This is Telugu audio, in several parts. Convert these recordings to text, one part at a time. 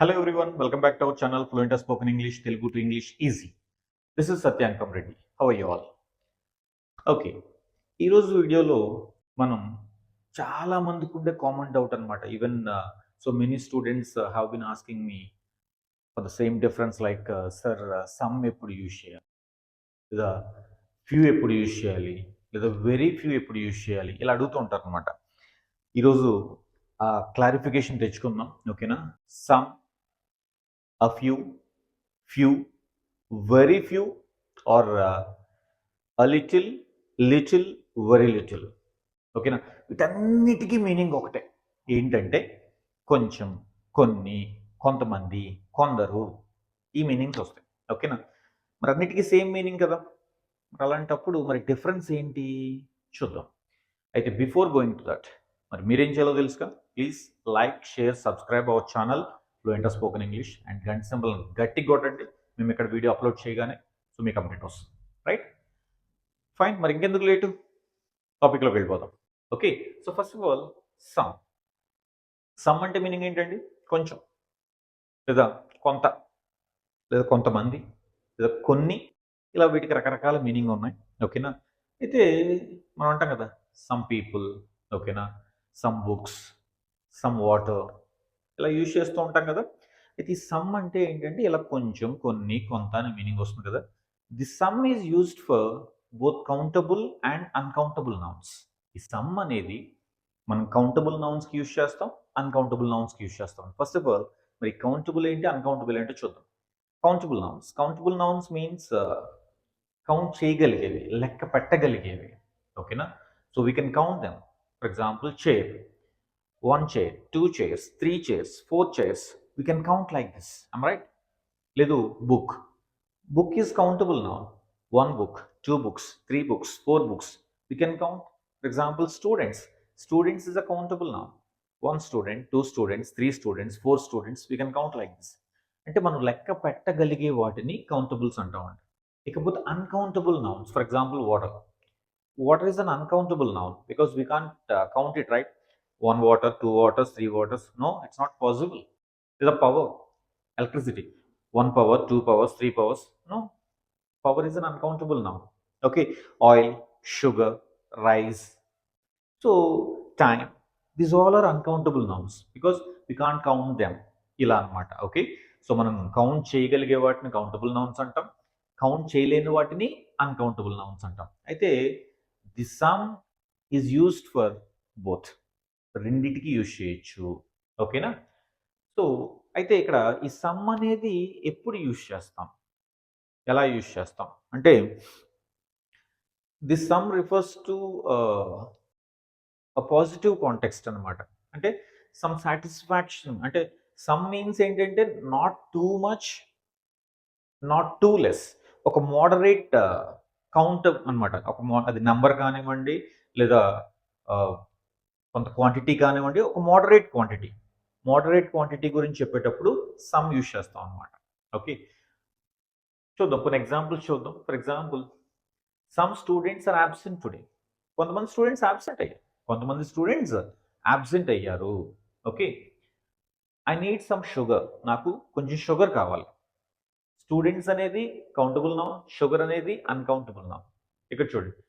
Hello everyone welcome back to our channel Fluent as English Telugu to English easy this is Satyankam Reddy how How all okay ఈరోజు వీడియోలో మనం చాలా మందికి ఉండే కామన్ డౌట్ అనమాట even so many students have been asking me for the same difference like sir some ఎప్పుడు యూజ్ చేయాలి? లేదా ఫ్యూ ఎప్పుడు యూజ్ చేయాలి? లేదా వెరీ ఫ్యూ ఎప్పుడు యూజ్ చేయాలి? ఇలా అడుగుతూ ఉంటారు అనమాట ఈరోజు ఆ క్లారిఫికేషన్ తెచ్చుకుందాం ఓకేనా some a few, few, very few, or uh, a little, little, very little. ఓకేనా వీటన్నిటికీ మీనింగ్ ఒకటే. ఏంటంటే కొంచెం కొన్ని కొంతమంది కొందరు ఈ మీనింగ్స్ వస్తాయి. ఓకేనా మరి అన్నిటికీ సేమ్ మీనింగ్ కదా? మరి అలాంటప్పుడు మరి డిఫరెన్స్ ఏంటి? చూద్దాం. అయితే బిఫోర్ గోయింగ్ టు దట్ మరి మీరేం చేయాలో తెలుసుగా? Please like share subscribe our channel. Fluent spoken English and గంట సింబల్ గట్టి కొట్టండి మేము ఇక్కడ వీడియో అప్లోడ్ చేయగానే సో మీకు అప్డేట్ వస్తుంది. రైట్ ఫైన్ మరి ఇంకెందుకు లేటు టాపిక్లోకి వెళ్ళిపోదాం. Okay so first of all some some అంటే మీనింగ్ ఏంటండి? కొంచెం. లేదా కొంత. లేదా కొంతమంది. లేదా కొన్ని. ఇలా వీటికి రకరకాల మీనింగ్ ఉన్నాయి. ఓకేనా అయితే మనం అంటాం కదా సమ్ పీపుల్ ఓకేనా సమ్ బుక్స్ సమ్ వాటర్ ఇలా యూజ్ చేస్తూ ఉంటాం కదా. అయితే ఈ సమ్ అంటే ఏంటంటే ఇలా కొంచెం కొన్ని కొంత అనే మీనింగ్ వస్తుంది కదా. The some is used for both countable and uncountable nouns. ఈ సమ్ అనేది మనం కౌంటబుల్ నౌన్స్కి యూజ్ చేస్తాం అన్కౌంటబుల్ నౌన్స్కి యూజ్ చేస్తాం. ఫస్ట్ ఆఫ్ ఆల్ మరి కౌంటబుల్ ఏంటి అన్కౌంటబుల్ ఏంటో చూద్దాం. Countable nouns. Countable nouns means count చేయగలిగేవి లెక్క పెట్టగలిగేవి. ఓకేనా? So we can count them for example chair one chair two chairs three chairs four chairs we can count like this I'm right లేదు book book is countable noun one book two books three books four books we can count for example students students is a countable noun one student two students three students four students we can count like this అంటే మనం లెక్క పెట్టగలిగే వాటిని కౌంటబుల్స్ అంటామంట ఇకపోతే uncountable nouns for example water water is an uncountable noun because we can't count it right one water, two waters, three waters. No, it's not possible. It's a power, electricity. One power, two powers, three powers. No, power is an uncountable now. Okay, oil, sugar, rice. So, time. These all are uncountable nouns because we can't count them. ఇలా అనమాట ఓకే సో మనం కౌంట్ చేయగలిగే వాటిని కౌంటబుల్ నౌన్స్ అంటాం కౌంట్ చేయలేని వాటిని అన్కౌంటబుల్ నౌన్స్ అంటాం అయితే the some is used for both రెండిటికి యూజ్ చేయొచ్చు. ఓకేనా? సో అయితే ఇక్కడ ఈ సమ్ అనేది ఎప్పుడు యూజ్ చేస్తాం? ఎలా యూజ్ చేస్తాం? అంటే this some refers to positive context అనమాట అంటే సమ్ సాటిస్ఫాక్షన్ అంటే సమ్ మీన్స్ ఏంటంటే not too much not too less ఒక మోడరేట్ కౌంట్ అనమాట ఒక అది నెంబర్ కానివ్వండి లేదా కొంత క్వాంటిటీ కానివ్వండి ఒక మోడరేట్ క్వాంటిటీ మోడరేట్ క్వాంటిటీ గురించి చెప్పేటప్పుడు సమ్ యూజ్ చేస్తాం అనమాట ఓకే చూద్దాం. కొన్ని ఎగ్జాంపుల్స్ చూద్దాం. For example some students are absent today కొంతమంది స్టూడెంట్స్ యాబ్సెంట్ అయ్యారు. కొంతమంది స్టూడెంట్స్ యాబ్సెంట్ అయ్యారు. Okay I need some sugar నాకు కొంచెం షుగర్ కావాలి. స్టూడెంట్స్ అనేది కౌంటబుల్ నా? షుగర్ అనేది అన్కౌంటబుల్ నా? ఇక్కడ చూడండి.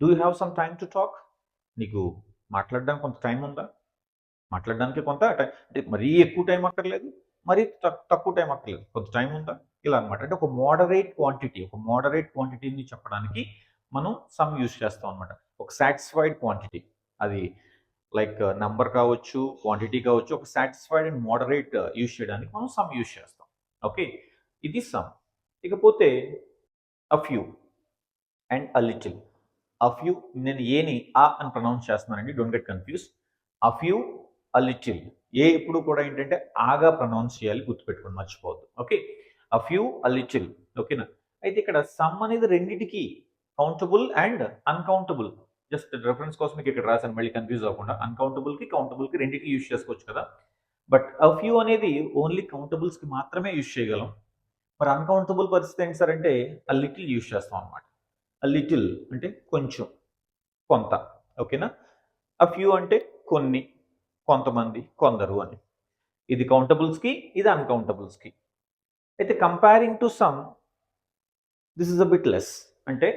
Do you have some time to talk నీకు మాట్లాడడానికి కొంత టైం ఉందా? మాట్లాడడానికి కొంత టైం అంటే మరీ ఎక్కువ టైం అక్కర్లేదు మరీ తక్కువ టైం అక్కర్లేదు. కొంత టైం ఉందా? ఇలా అనమాట అంటే ఒక మోడరేట్ క్వాంటిటీ ఒక మోడరేట్ క్వాంటిటీని చెప్పడానికి మనం సమ్ యూజ్ చేస్తాం అనమాట ఒక సాటిస్ఫైడ్ క్వాంటిటీ అది లైక్ నంబర్ uh, కావచ్చు క్వాంటిటీ కావచ్చు ఒక సాటిస్ఫైడ్ అండ్ మోడరేట్ యూజ్ చేయడానికి మనం సమ్ యూజ్ చేస్తాం. ఓకే ఇది సమ్ ఇకపోతే a few and a little of you నేను ఏని ఆ అని ప్రొనౌన్స్ చేస్తున్నానండి don't get confuse of you a little. A ఎప్పుడు కూడా ఏంటంటే ఆగా ప్రొనౌన్స్ చేయాలి గుర్తుపెట్టుకుని మర్చిపోవద్దు. Okay? A few a little. ఓకేనా? అయితే ఇక్కడ సమ్ అనేది రెండింటికి countable and uncountable. Just reference కోసం మీకు ఇక్కడ రాశాను మళ్ళీ కన్ఫ్యూజ్ అవ్వకుండా. అన్కౌంటబుల్కి కౌంటబుల్కి రెండింటికి యూజ్ చేసుకోవచ్చు కదా? బట్ అ ఫ్యూ అనేది ఓన్లీ కౌంటబుల్స్కి మాత్రమే యూజ్ చేయగలం. మరి అన్కౌంటబుల్ పరిస్థితి ఏంటి సార్ అంటే ఆ లిటిల్ యూజ్ చేస్తాం అనమాట లిటిల్ అంటే కొంచెం కొంత ఓకేనా? అ ఫ్యూ అంటే కొన్ని కొంతమంది కొందరు అని. ఇది కౌంటబుల్స్కి ఇది అన్కౌంటబుల్స్కి అయితే comparing to some this is a bit less అంటే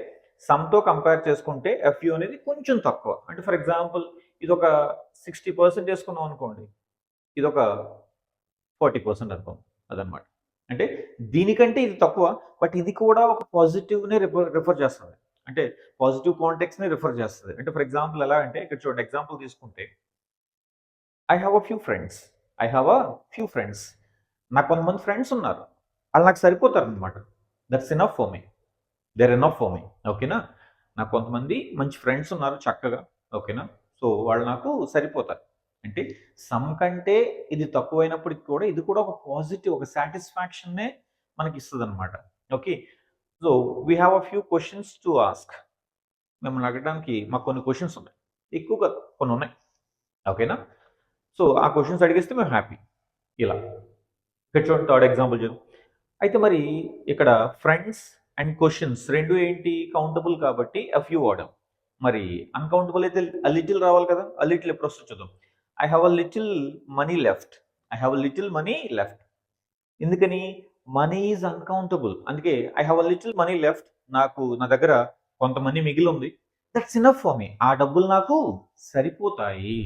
సమ్తో కంపేర్ చేసుకుంటే ఎఫ్యూ అనేది కొంచెం తక్కువ. అంటే ఫర్ ఎగ్జాంపుల్ ఇది ఒక సిక్స్టీ పర్సెంట్ చేసుకున్నాం అనుకోండి. ఇది ఒక ఫార్టీ పర్సెంట్ అనుకోండి అదనమాట అంటే దీనికంటే ఇది తక్కువ బట్ ఇది కూడా ఒక పాజిటివ్ని రిఫర్ రిఫర్ చేస్తుంది. అంటే పాజిటివ్ కాంటెక్స్ని రిఫర్ చేస్తుంది. అంటే ఫర్ ఎగ్జాంపుల్ ఎలా అంటే ఇక్కడ చూడండి ఎగ్జాంపుల్ తీసుకుంటే I have a few friends I have a few friends నాకు కొంతమంది ఫ్రెండ్స్ ఉన్నారు. వాళ్ళు నాకు సరిపోతారు అనమాట that's enough for me there enough for me ఓకేనా? నాకు కొంతమంది మంచి ఫ్రెండ్స్ ఉన్నారు చక్కగా. ఓకేనా? సో వాళ్ళు నాకు సరిపోతారు. అంటే సమ్ కంటే ఇది తక్కువైనప్పటికి కూడా ఇది కూడా ఒక పాజిటివ్ ఒక సాటిస్ఫాక్షన్నే మనకి ఇస్తుంది అనమాట okay? So we have a few questions to ask మిమ్మల్ని అడగడానికి మాకు కొన్ని క్వశ్చన్స్ ఉన్నాయి. ఎక్కువగా కొన్ని ఉన్నాయి. ఓకేనా? సో ఆ క్వశ్చన్స్ అడిగేస్తే మేము హ్యాపీ ఇలా. ఇక్కడ చూడండి థర్డ్ ఎగ్జాంపుల్ చూద్దాం. అయితే మరి ఇక్కడ ఫ్రెండ్స్ అండ్ క్వశ్చన్స్ రెండు ఏంటి? కౌంటబుల్ కాబట్టి అ ఫ్యూ వాడాం మరి అన్కౌంటబుల్ అయితే అలిటిల్ రావాలి కదా? అలిటిల్ ఎప్పుడు వస్తుంది చూద్దాం. I have a little money left I have a little money left ఎందుకని? మనీ ఈజ్ అన్కౌంటబుల్ అందుకే I have a little money left నాకు నా దగ్గర కొంత మనీ మిగిలి ఉంది దట్స్ ఇనఫ్ ఫర్ మీ ఆ డబ్బులు నాకు సరిపోతాయి.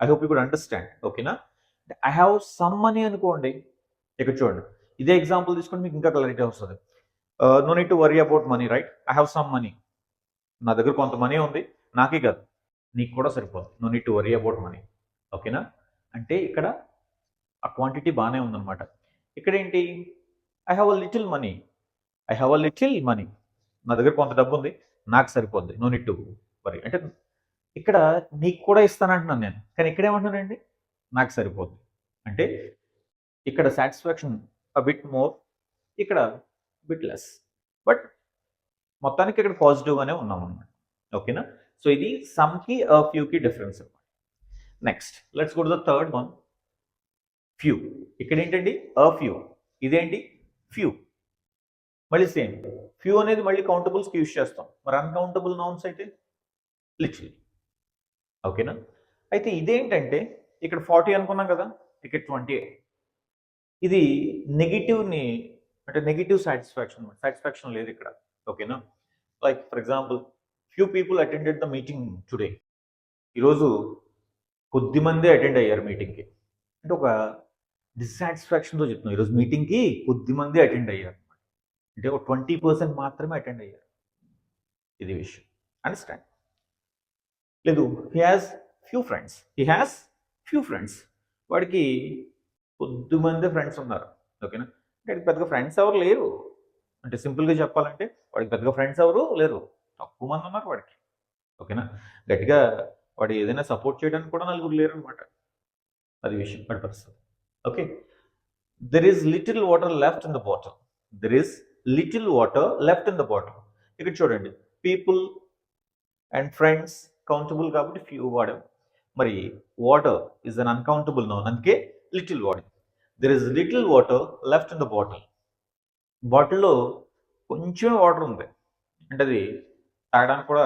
I hope you could understand ఓకేనా ఐ హ్యావ్ సమ్ మనీ అనుకోండి. ఇక్కడ చూడండి. ఇదే ఎగ్జాంపుల్ తీసుకొని మీకు ఇంకా క్లారిటీ వస్తుంది. No need to worry about money right I have some money నా దగ్గర కొంత మనీ ఉంది. నాకే కాదు. నీకు కూడా సరిపోదు. No need to worry about money ఓకేనా? అంటే ఇక్కడ ఆ క్వాంటిటీ బాగానే ఉందన్నమాట. ఇక్కడ ఏంటి I have a little money I have a little money నా దగ్గర కొంత డబ్బు ఉంది నాకు సరిపోద్ది. నో నిట్టు మరి అంటే ఇక్కడ నీకు కూడా ఇస్తానంటున్నాను నేను. కానీ ఇక్కడ ఏమంటున్నానండి? నాకు సరిపోద్ది. అంటే ఇక్కడ సాటిస్ఫాక్షన్ అ బిట్ మోర్ ఇక్కడ బిట్ లెస్ బట్ మొత్తానికి ఇక్కడ పాజిటివ్గానే ఉన్నాం అనమాట ఓకేనా? సో ఇది సమ్కి అ ఫ్యూకి డిఫరెన్స్ అనమాట next let's go to the third one few ఇక్కడ ఏంటండి అ ఫ్యూ ఇదేంటి? ఫ్యూ మళ్ళీ సేమ్ ఫ్యూ అనేది మళ్ళీ కౌంటబుల్స్కి యూజ్ చేస్తాం. మరి అన్కౌంటబుల్ నౌన్స్ అయితే? లిటిల్ ఓకేనా? అయితే ఇదేంటంటే ఇక్కడ ఫార్టీ అనుకున్నాం కదా? ఇక్కడ ట్వంటీ ఇది నెగిటివ్ని అంటే నెగిటివ్ సాటిస్ఫాక్షన్ సాటిస్ఫాక్షన్ లేదు ఇక్కడ. ఓకేనా? Like for example few people attended the meeting today ఈరోజు కొద్ది మందే అటెండ్ అయ్యారు మీటింగ్కి అంటే ఒక డిస్సాటిస్ఫాక్షన్తో చెప్తున్నాం ఈరోజు మీటింగ్కి కొద్ది మంది అటెండ్ అయ్యారు. అంటే ఒక ట్వంటీ పర్సెంట్ మాత్రమే అటెండ్ అయ్యారు. ఇది విషయం. అండర్స్టాండ్ లేదు he has few friends he has few friends వాడికి కొద్ది మంది ఫ్రెండ్స్ ఉన్నారు. ఓకేనా అంటే వాడికి పెద్దగా ఫ్రెండ్స్ ఎవరు లేరు. అంటే సింపుల్గా చెప్పాలంటే వాడికి పెద్దగా ఫ్రెండ్స్ ఎవరు లేరు. తక్కువ మంది ఉన్నారు వాడికి. ఓకేనా గట్టిగా వాడు ఏదైనా సపోర్ట్ చేయడానికి కూడా నలుగురు లేరు అనమాట అది విషయం వాడి పరిస్థితి. Okay. There is little water left in the bottle there is little water left in the bottle ఇక్కడ చూడండి. పీపుల్ అండ్ ఫ్రెండ్స్ కౌంటబుల్ కాబట్టి ఫ్యూ వాడాం. మరి water is an uncountable noun అందుకే little water there is little water left in the bottle బాటిల్లో కొంచెం వాటర్ ఉంది. అంటే అది తాగడానికి కూడా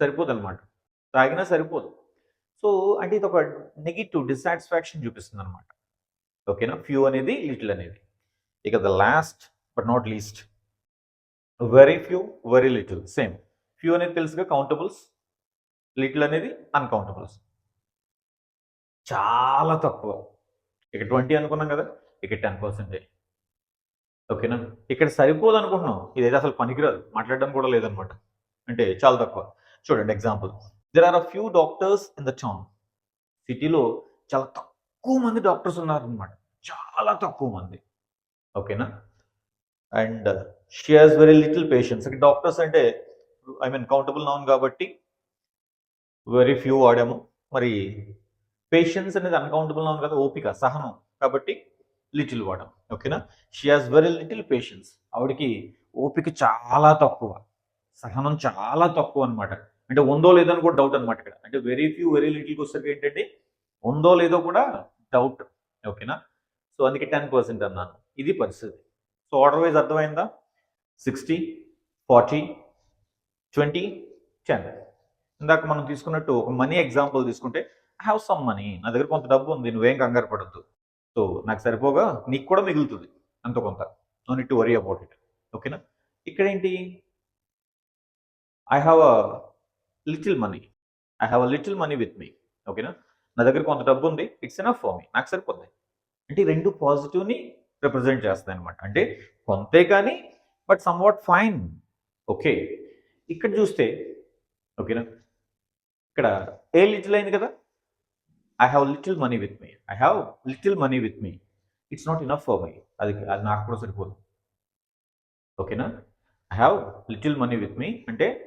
సరిపోదు అనమాట తాగినా సరిపోదు. సో అంటే ఇది ఒక నెగిటివ్ డిస్సాటిస్ఫాక్షన్ చూపిస్తుంది అనమాట ఓకేనా? ఫ్యూ అనేది లిటిల్ అనేది. ఇక the last but not least. Very few very little same. Few అనేది తెలుసుగా కౌంటబుల్స్ లిటిల్ అనేది అన్కౌంటబుల్స్. చాలా తక్కువ. ఇక ట్వంటీ అనుకున్నాం కదా? ఇక టెన్ పర్సెంటే. ఓకేనా? ఇక్కడ సరిపోదు అనుకుంటున్నాం. ఇదైతే అసలు పనికిరాదు. మాట్లాడడం కూడా లేదనమాట అంటే చాలా తక్కువ. చూడండి example. There are a few doctors in the town సిటీలో చాలా తక్కువ మంది డాక్టర్స్ ఉన్నారనమాట చాలా తక్కువ మంది. ఓకేనా and she has very little patients doctors అంటే ఐ మీన్ కౌంటబుల్ నౌన్ కాబట్టి వెరీ ఫ్యూ వాడాము. మరి పేషెన్స్ అనేది అన్కౌంటబుల్ నౌన్ కదా ఓపిక సహనం కాబట్టి లిటిల్ వాడాం ఓకేనా she has very little patience ఆవిడకి ఓపిక చాలా తక్కువ. సహనం చాలా తక్కువ అనమాట అంటే ఉందో లేదో అని కూడా డౌట్ అనమాట ఇక్కడ. అంటే వెరీ ఫ్యూ వెరీ లిటిల్కి వచ్చేసరికి ఏంటంటే ఉందో లేదో కూడా డౌట్ ఓకేనా సో అందుకే టెన్ పర్సెంట్ అన్నాను. ఇది పరిస్థితి. సో ఆర్డర్ వైజ్ అర్థమైందా? సిక్స్టీ ఫార్టీ ట్వంటీ టెన్ ఇందాక మనం తీసుకున్నట్టు ఒక మనీ ఎగ్జాంపుల్ తీసుకుంటే ఐ హ్యావ్ సమ్ మనీ నా దగ్గర కొంత డబ్బు ఉంది. నువ్వేం కంగారు పడద్దు. సో నాకు సరిపోగా నీకు కూడా మిగులుతుంది. అంత కొంత. No need to worry about it ఓకేనా ఇక్కడ ఏంటి I have a little money. I have a little money with me. ఓకేనా నా? దగ్గర కొంత డబ్బు ఉంది. It's enough for me. నాకు సరిపోద్ది అంటే ఈ రెండు పాజిటివ్ని రిప్రజెంట్ చేస్తాయి అనమాట అంటే కొంతే కానీ but somewhat fine. Okay. ఇక్కడ చూస్తే ఓకేనా ఇక్కడ ఏ లిటిల్ అయింది కదా? I have little money with me. I have little money with me. It's not enough for my. అది అది నాకు కూడా సరిపోదు. ఓకేనా I have little money with me. అంటే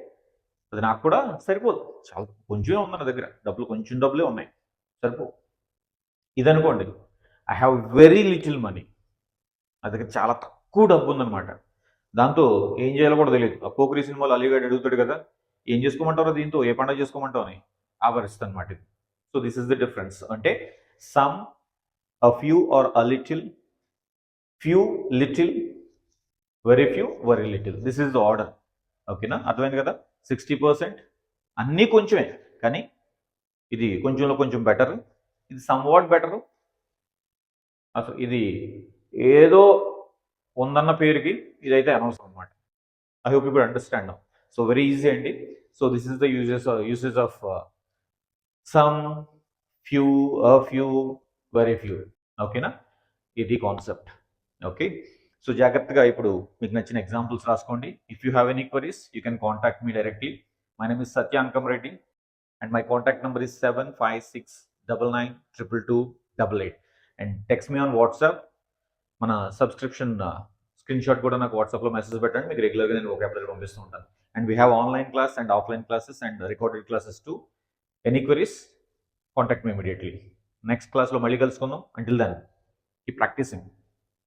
అది నాకు కూడా సరిపోదు. చాలా కొంచెమే ఉంది నా దగ్గర. డబ్బులు కొంచెం డబ్బులే ఉన్నాయి. సరిపో ఇది అనుకోండి I have very little money నా దగ్గర చాలా తక్కువ డబ్బు ఉందన్నమాట. దాంతో ఏం చేయాలో కూడా తెలియదు. ఆ పోకరి సినిమాలో అడుగుతాడు కదా ఏం చేసుకోమంటారో దీంతో? ఏ పండుగ చేసుకోమంటావు? అని ఆ పరిస్థితి అనమాట ఇది. So this is the difference అంటే some a few or a little few little very few very little this is the order ఓకేనా అర్థమైంది కదా? సిక్స్టీ పర్సెంట్ అన్నీ కొంచెమే కానీ ఇది కొంచెంలో కొంచెం బెటర్ ఇది సమ్ వాట్ బెటరు అసలు ఇది ఏదో ఉందన్న పేరుకి ఇదైతే అనవసరం అనమాట ఐ హోప్ ఇప్పుడు అండర్స్టాండ్ సో వెరీ ఈజీ అండి. So this is the uses uses of some few a few very few ఓకేనా ఇది కాన్సెప్ట్ ఓకే సో జాగ్రత్తగా ఇప్పుడు మీకు నచ్చిన ఎగ్జాంపుల్స్ రాసుకోండి. If you have any queries you can contact me directly my name is Satyankam Reddy and my contact number is seven five six double nine triple two double eight and text me on WhatsApp మన సబ్స్క్రిప్షన్ స్క్రీన్ షాట్ కూడా నాకు వాట్సాప్లో మెసేజ్ పెట్టండి. మీకు రెగ్యులర్గా నేను ఒక అప్లై పంపిస్తూ ఉంటాను. And we have online class and offline classes and recorded classes to any queries contact me immediately next క్లాస్లో మళ్ళీ కలుసుకుందాం. అంటిల్ దెన్ ఈ ప్రాక్టీసింగ్